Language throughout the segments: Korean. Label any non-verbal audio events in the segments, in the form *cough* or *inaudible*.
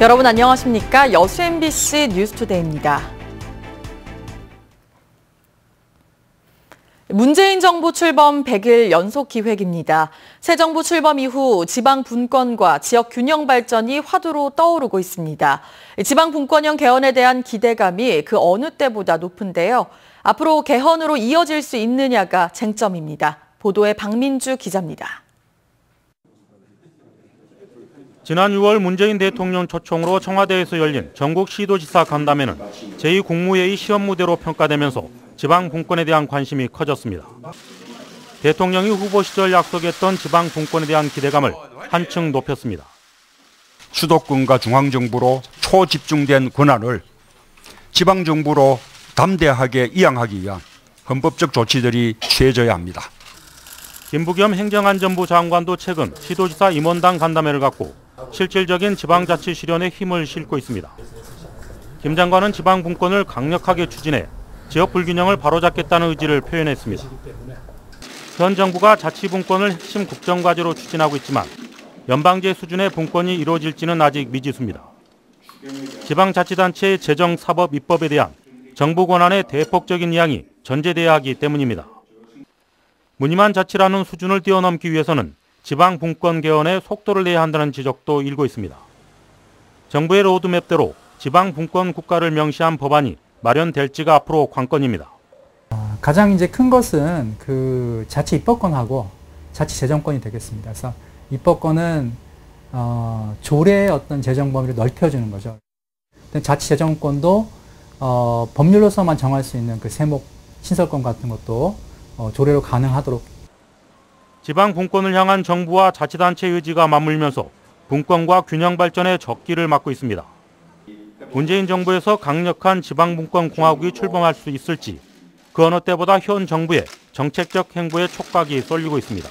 여러분 안녕하십니까? 여수 MBC 뉴스투데이입니다. 문재인 정부 출범 100일 연속 기획입니다. 새 정부 출범 이후 지방 분권과 지역 균형 발전이 화두로 떠오르고 있습니다. 지방 분권형 개헌에 대한 기대감이 그 어느 때보다 높은데요. 앞으로 개헌으로 이어질 수 있느냐가 쟁점입니다. 보도에 박민주 기자입니다. 지난 6월 문재인 대통령 초청으로 청와대에서 열린 전국 시도지사 간담회는 제2국무회의 시험 무대로 평가되면서 지방 분권에 대한 관심이 커졌습니다. 대통령이 후보 시절 약속했던 지방 분권에 대한 기대감을 한층 높였습니다. 수도권과 중앙정부로 초집중된 권한을 지방정부로 담대하게 이양하기 위한 헌법적 조치들이 취해져야 합니다. 김부겸 행정안전부 장관도 최근 시도지사 임원당 간담회를 갖고 실질적인 지방자치 실현에 힘을 싣고 있습니다. 김 장관은 지방 분권을 강력하게 추진해 지역 불균형을 바로잡겠다는 의지를 표현했습니다. 현 정부가 자치 분권을 핵심 국정과제로 추진하고 있지만 연방제 수준의 분권이 이루어질지는 아직 미지수입니다. 지방자치단체의 재정 사법 입법에 대한 정부 권한의 대폭적인 이양이 전제돼야 하기 때문입니다. 무늬만 자치라는 수준을 뛰어넘기 위해서는 지방 분권 개헌에 속도를 내야 한다는 지적도 일고 있습니다. 정부의 로드맵대로 지방 분권 국가를 명시한 법안이 마련될지가 앞으로 관건입니다. 가장 이제 큰 것은 그 자치 입법권하고 자치 재정권이 되겠습니다. 그래서 입법권은 어, 조례의 어떤 재정 범위를 넓혀주는 거죠. 자치 재정권도 어, 법률로서만 정할 수 있는 그 세목 신설권 같은 것도 어, 조례로 가능하도록 지방 분권을 향한 정부와 자치단체 의지가 맞물면서 분권과 균형 발전의 적기를 맞고 있습니다. 문재인 정부에서 강력한 지방 분권 공화국이 출범할 수 있을지 그 어느 때보다 현 정부의 정책적 행보에 촉각이 쏠리고 있습니다.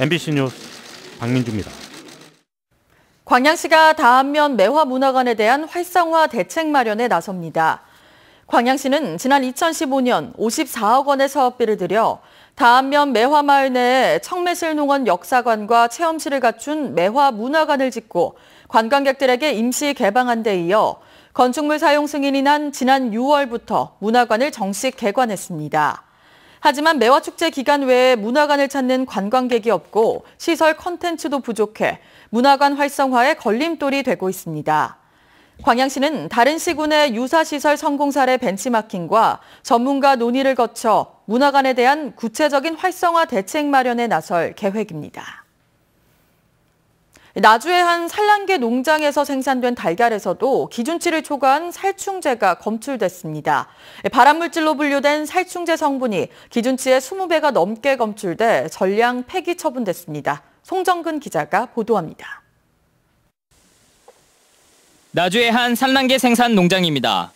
MBC 뉴스 박민주입니다. 광양시가 다안면 매화문화관에 대한 활성화 대책 마련에 나섭니다. 광양시는 지난 2015년 54억 원의 사업비를 들여 다안면 매화마을 내에 청매실 농원 역사관과 체험실을 갖춘 매화 문화관을 짓고 관광객들에게 임시 개방한 데 이어 건축물 사용 승인이 난 지난 6월부터 문화관을 정식 개관했습니다. 하지만 매화축제 기간 외에 문화관을 찾는 관광객이 없고 시설 컨텐츠도 부족해 문화관 활성화에 걸림돌이 되고 있습니다. 광양시는 다른 시군의 유사시설 성공 사례 벤치마킹과 전문가 논의를 거쳐 문화관에 대한 구체적인 활성화 대책 마련에 나설 계획입니다. 나주의 한 산란계 농장에서 생산된 달걀에서도 기준치를 초과한 살충제가 검출됐습니다. 발암물질로 분류된 살충제 성분이 기준치의 20배가 넘게 검출돼 전량 폐기 처분됐습니다. 송정근 기자가 보도합니다. 나주의 한 산란계 생산 농장입니다.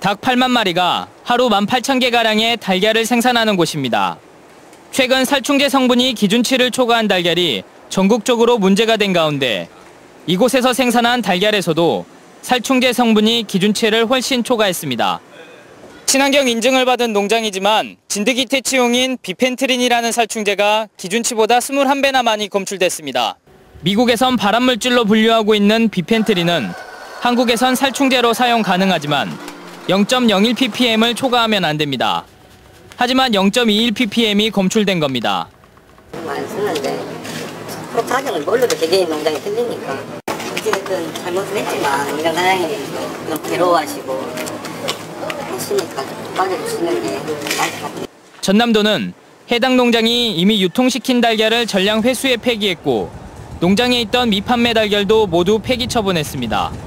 닭 8만 마리가 하루 18,000개가량의 달걀을 생산하는 곳입니다. 최근 살충제 성분이 기준치를 초과한 달걀이 전국적으로 문제가 된 가운데 이곳에서 생산한 달걀에서도 살충제 성분이 기준치를 훨씬 초과했습니다. 친환경 인증을 받은 농장이지만 진드기 퇴치용인 비펜트린이라는 살충제가 기준치보다 21배나 많이 검출됐습니다. 미국에선 발암물질로 분류하고 있는 비펜트린은 한국에선 살충제로 사용 가능하지만 0.01 ppm을 초과하면 안 됩니다. 하지만 0.21 ppm이 검출된 겁니다. 많이 쓰는데 프로타경을 몰라도 개개인 농장이 틀리니까 어찌됐든 잘못은 했지만 이런 사장님이 너무 괴로워하시고 했으니까 빠져주시는 게 나을 것 같아요. 전남도는 해당 농장이 이미 유통시킨 달걀을 전량 회수해 폐기했고 농장에 있던 미판매 달걀도 모두 폐기 처분했습니다.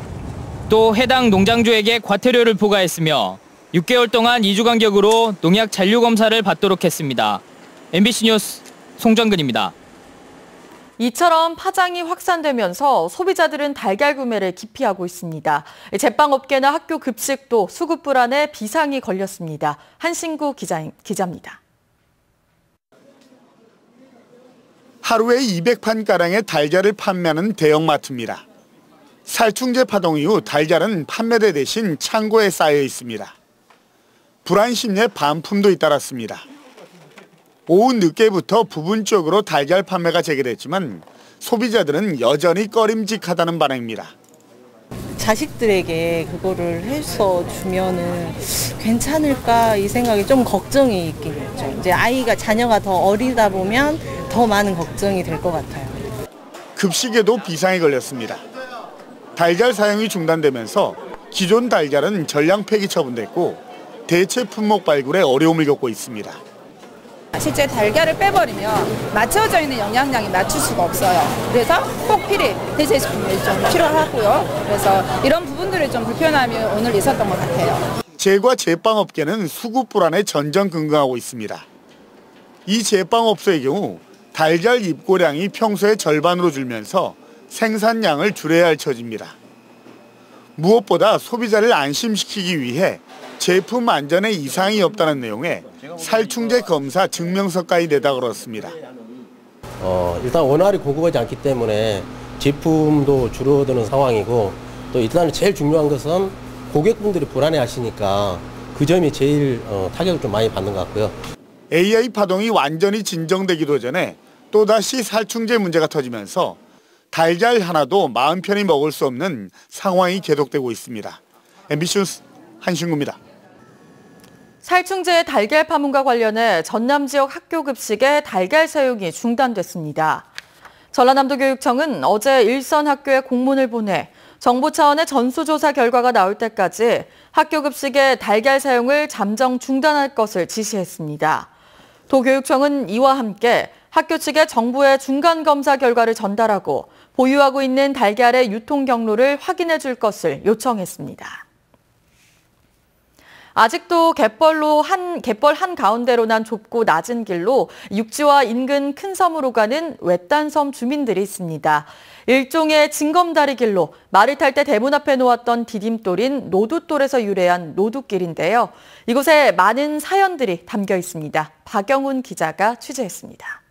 또 해당 농장주에게 과태료를 부과했으며 6개월 동안 2주 간격으로 농약 잔류 검사를 받도록 했습니다. MBC 뉴스 송정근입니다. 이처럼 파장이 확산되면서 소비자들은 달걀 구매를 기피하고 있습니다. 제빵업계나 학교 급식도 수급 불안에 비상이 걸렸습니다. 한신구 기자, 기자입니다. 하루에 200판가량의 달걀을 판매하는 대형마트입니다. 살충제 파동 이후 달걀은 판매대 대신 창고에 쌓여 있습니다. 불안 심리에 반품도 잇따랐습니다. 오후 늦게부터 부분적으로 달걀 판매가 재개됐지만 소비자들은 여전히 꺼림직하다는 반응입니다. 자식들에게 그거를 해서 주면은 괜찮을까 이 생각이 좀 걱정이 있긴 있죠. 이제 아이가 자녀가 더 어리다 보면 더 많은 걱정이 될 것 같아요. 급식에도 비상이 걸렸습니다. 달걀 사용이 중단되면서 기존 달걀은 전량 폐기 처분됐고 대체 품목 발굴에 어려움을 겪고 있습니다. 실제 달걀을 빼버리면 맞춰져 있는 영양량이 맞출 수가 없어요. 그래서 꼭 필히 대체 식품이 좀 필요하고요. 그래서 이런 부분들이 좀 불편함이 오늘 있었던 것 같아요. 제과 제빵업계는 수급 불안에 전전긍긍하고 있습니다. 이 제빵업소의 경우 달걀 입고량이 평소의 절반으로 줄면서 생산량을 줄여야 할 처지입니다. 무엇보다 소비자를 안심시키기 위해 제품 안전에 이상이 없다는 내용의 살충제 검사 증명서까지 내다 걸었습니다. 어, 일단 원활히 공급하지 않기 때문에 제품도 줄어드는 상황이고 또 일단 제일 중요한 것은 고객분들이 불안해 하시니까 그 점이 제일 어, 타격을 좀 많이 받는 것 같고요. AI 파동이 완전히 진정되기도 전에 또다시 살충제 문제가 터지면서 달걀 하나도 마음 편히 먹을 수 없는 상황이 계속되고 있습니다. MBC 뉴스 한신구입니다. 살충제 달걀 파문과 관련해 전남 지역 학교 급식에 달걀 사용이 중단됐습니다. 전라남도 교육청은 어제 일선 학교에 공문을 보내 정부 차원의 전수조사 결과가 나올 때까지 학교 급식의 달걀 사용을 잠정 중단할 것을 지시했습니다. 도교육청은 이와 함께 학교 측에 정부의 중간 검사 결과를 전달하고 보유하고 있는 달걀의 유통 경로를 확인해 줄 것을 요청했습니다. 아직도 갯벌로 한 갯벌 한 가운데로 난 좁고 낮은 길로 육지와 인근 큰 섬으로 가는 외딴 섬 주민들이 있습니다. 일종의 징검다리 길로 말을 탈 때 대문 앞에 놓았던 디딤돌인 노두돌에서 유래한 노두길인데요. 이곳에 많은 사연들이 담겨 있습니다. 박영훈 기자가 취재했습니다.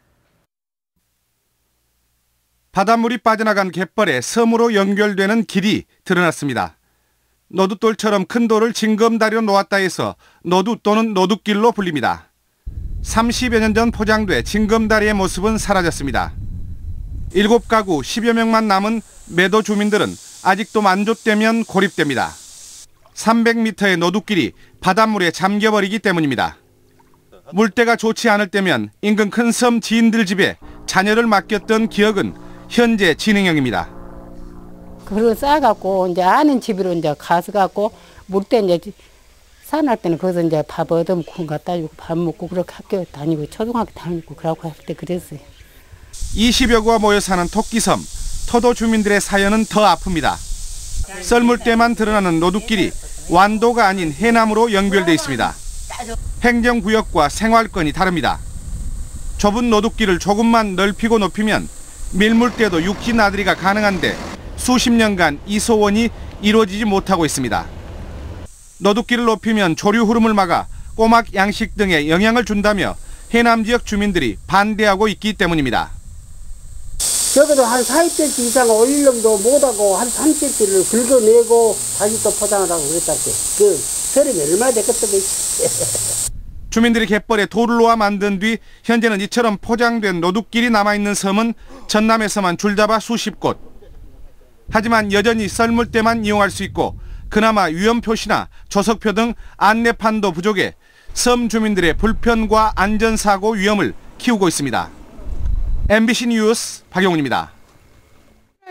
바닷물이 빠져나간 갯벌에 섬으로 연결되는 길이 드러났습니다. 노두돌처럼 큰 돌을 징검다리로 놓았다 해서 노두 또는 노두길로 불립니다. 30여 년 전 포장돼 징검다리의 모습은 사라졌습니다. 7가구 10여 명만 남은 매도 주민들은 아직도 만족되면 고립됩니다. 300m의 노두길이 바닷물에 잠겨버리기 때문입니다. 물때가 좋지 않을 때면 인근 큰 섬 지인들 집에 자녀를 맡겼던 기억은 현재 진행형입니다. 그걸 싸갖고 이제 아는 집으로 이제 가서 갖고 물때 이제 산할 때는 거기서 이제 밥 얻어 먹고 갖다 주고 밥 먹고 그렇게 학교 다니고 초등학교 다니고 그러고 할 때 그랬어요. 20여 구가 모여 사는 토끼섬 터도 주민들의 사연은 더 아픕니다. 썰물 때만 드러나는 노두길이 완도가 아닌 해남으로 연결돼 있습니다. 행정구역과 생활권이 다릅니다. 좁은 노두길을 조금만 넓히고 높이면 밀물 때도 육지 나들이가 가능한데 수십 년간 이 소원이 이루어지지 못하고 있습니다. 노두길을 높이면 조류 흐름을 막아 꼬막 양식 등에 영향을 준다며 해남 지역 주민들이 반대하고 있기 때문입니다. 적어도 한 40cm 이상 올리려도 못하고 한 3cm를 긁어내고 다시 또 포장하라고 그랬다게. 그 서름이 얼마나 됐겠어. *laughs* 주민들이 갯벌에 돌을 놓아 만든 뒤 현재는 이처럼 포장된 노두길이 남아있는 섬은 전남에서만 줄잡아 수십 곳. 하지만 여전히 썰물 때만 이용할 수 있고 그나마 위험 표시나 조석표 등 안내판도 부족해 섬 주민들의 불편과 안전사고 위험을 키우고 있습니다. MBC 뉴스 박용훈입니다.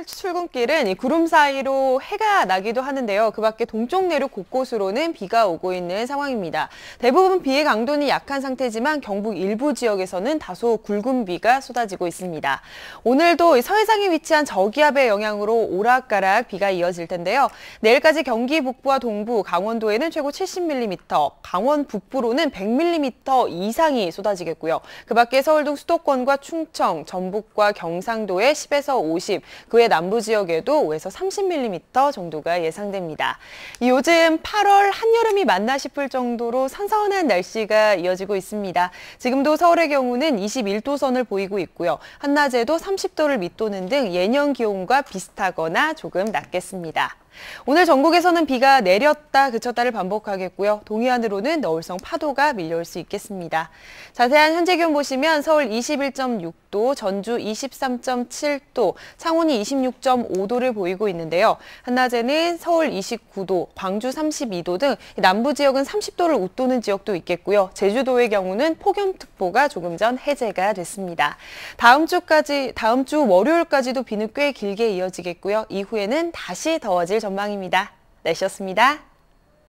출근길은 이 구름 사이로 해가 나기도 하는데요. 그 밖에 동쪽 내륙 곳곳으로는 비가 오고 있는 상황입니다. 대부분 비의 강도는 약한 상태지만 경북 일부 지역에서는 다소 굵은 비가 쏟아지고 있습니다. 오늘도 서해상에 위치한 저기압의 영향으로 오락가락 비가 이어질 텐데요. 내일까지 경기 북부와 동부, 강원도에는 최고 70mm, 강원 북부로는 100mm 이상이 쏟아지겠고요. 그 밖에 서울 등 수도권과 충청, 전북과 경상도에 10에서 50, 그외 남부 지역에도 5에서 30mm 정도가 예상됩니다. 요즘 8월 한여름이 맞나 싶을 정도로 선선한 날씨가 이어지고 있습니다. 지금도 서울의 경우는 21도 선을 보이고 있고요. 한낮에도 30도를 밑도는 등 예년 기온과 비슷하거나 조금 낮겠습니다. 오늘 전국에서는 비가 내렸다 그쳤다를 반복하겠고요. 동해안으로는 너울성 파도가 밀려올 수 있겠습니다. 자세한 현재 기온 보시면 서울 21.6도, 전주 23.7도, 창원이 26.5도를 보이고 있는데요. 한낮에는 서울 29도, 광주 32도 등 남부 지역은 30도를 웃도는 지역도 있겠고요. 제주도의 경우는 폭염특보가 조금 전 해제가 됐습니다. 다음 주까지 다음 주 월요일까지도 비는 꽤 길게 이어지겠고요. 이후에는 다시 더워질 전망입니다. 날씨였습니다.